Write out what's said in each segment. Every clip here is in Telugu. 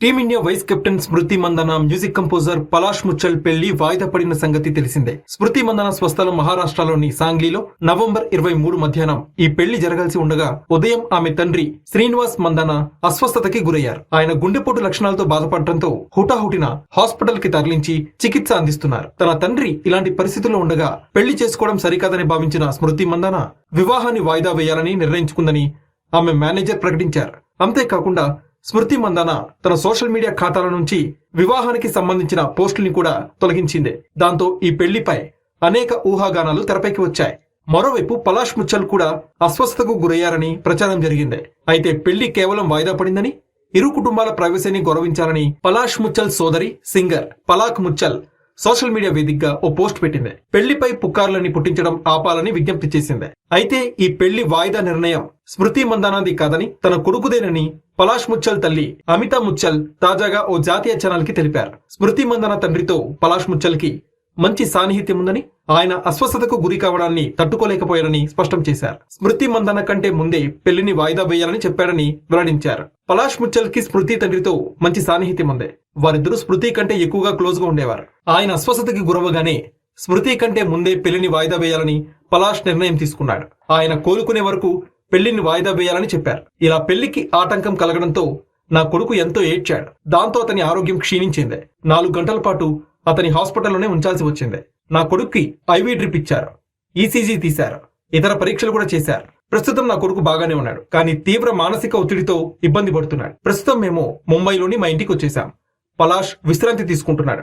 Team India vice captain Smriti Mandhana music composer Palash Muchhal పెళ్ళి వాయిదా పడిన సంగతి తెలిసిందే. స్మృతి మందన స్వస్థలం మహారాష్ట్రలోని సాంగ్లీలో నవంబర్ ఇరవై మూడు మధ్యాహ్నం ఈ పెళ్ళి జరగాల్సి ఉండగా ఉదయం ఆమె తండ్రి శ్రీనివాస్ మందన అస్వస్థతకి గురయ్యారు. ఆయన గుండెపోటు లక్షణాలతో బాధపడటంతో హుటాహుటిన హాస్పిటల్కి తరలించి చికిత్స అందిస్తున్నారు. తన తండ్రి ఇలాంటి పరిస్థితుల్లో ఉండగా పెళ్ళి చేసుకోవడం సరికాదని భావించిన స్మృతి మందన వివాహాన్ని వాయిదా వేయాలని నిర్ణయించుకుందని ఆమె మేనేజర్ ప్రకటించారు. అంతేకాకుండా స్మృతి మందాన తన సోషల్ మీడియా ఖాతాల నుంచి వివాహానికి సంబంధించిన పోస్టుల్ని కూడా తొలగించింది. దాంతో ఈ పెళ్ళిపై అనేక ఊహాగానాలు తెరపైకి వచ్చాయి. మరోవైపు పలాష్ ముచ్చల్ కూడా అస్వస్థతకు గురయ్యారని ప్రచారం జరిగింది. అయితే పెళ్ళి కేవలం వాయిదా పడిందని ఇరు కుటుంబాల ప్రైవసీని గౌరవించాలని పలాష్ ముచ్చల్ సోదరి singer Palak Muchhal social media వేదికగా ఓ పోస్ట్ పెట్టింది. పెళ్ళిపై పుకార్లని పుట్టించడం ఆపాలని విజ్ఞప్తి చేసింది. అయితే ఈ పెళ్ళి వాయిదా నిర్ణయం స్మృతి మందానాది కాదని తన కొడుకుదేనని పలాష్ ముచ్చల్ తల్లి అమితా ముచ్చల్ తాజాగా ఓ జాతీయ ఛానల్కి తెలిపారు. స్మృతి మందన తండ్రితో పలాష్ ముచ్చల్కి మంచి సాన్నిహిత్యం ఉందని ఆయన అస్వస్థతకు గురి కావడాన్ని తట్టుకోలేకపోయారని స్పష్టం చేశారు. స్మృతి మందన కంటే ముందే పెళ్ళిని వాయిదా వేయాలని చెప్పారని వెల్లడించారు. పలాష్ ముచ్చల్కి స్మృతి తండ్రితో మంచి సాన్నిహిత్యం ఉంది. వారిద్దరూ స్మృతి కంటే ఎక్కువగా క్లోజ్గా ఉండేవారు. ఆయన అస్వస్థతకి గురవగానే స్మృతి కంటే ముందే పెళ్ళిని వాయిదా వేయాలని పలాష్ నిర్ణయం తీసుకున్నాడు. ఆయన కోలుకునే వరకు పెళ్ళిని వాయిదా వేయాలని చెప్పారు. ఇలా పెళ్ళికి ఆటంకం కలగడంతో నా కొడుకు ఎంతో ఏడ్చాడు. దాంతో అతని ఆరోగ్యం క్షీణించింది. నాలుగు గంటల పాటు అతని హాస్పిటల్లోనే ఉంచాల్సి వచ్చింది. నా కొడుక్కి ఐవీ డ్రిప్ ఇచ్చారు. ఈసీజీ తీశారు. ఇతర పరీక్షలు కూడా చేశారు. ప్రస్తుతం నా కొడుకు బాగానే ఉన్నాడు. కానీ తీవ్ర మానసిక ఒత్తిడితో ఇబ్బంది పడుతున్నాడు. ప్రస్తుతం మేము ముంబైలోని మా ఇంటికి వచ్చేసాం పలాష్ విశ్రాంతి తీసుకుంటున్నాడు.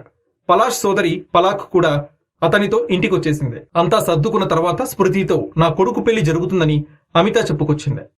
పలాష్ సోదరి పలాక్ కూడా అతనితో ఇంటికి వచ్చేసింది. అంతా సర్దుకున్న తర్వాత స్మృతితో నా కొడుకు పెళ్ళి జరుగుతుందని అమిత చెప్పుకొచ్చింది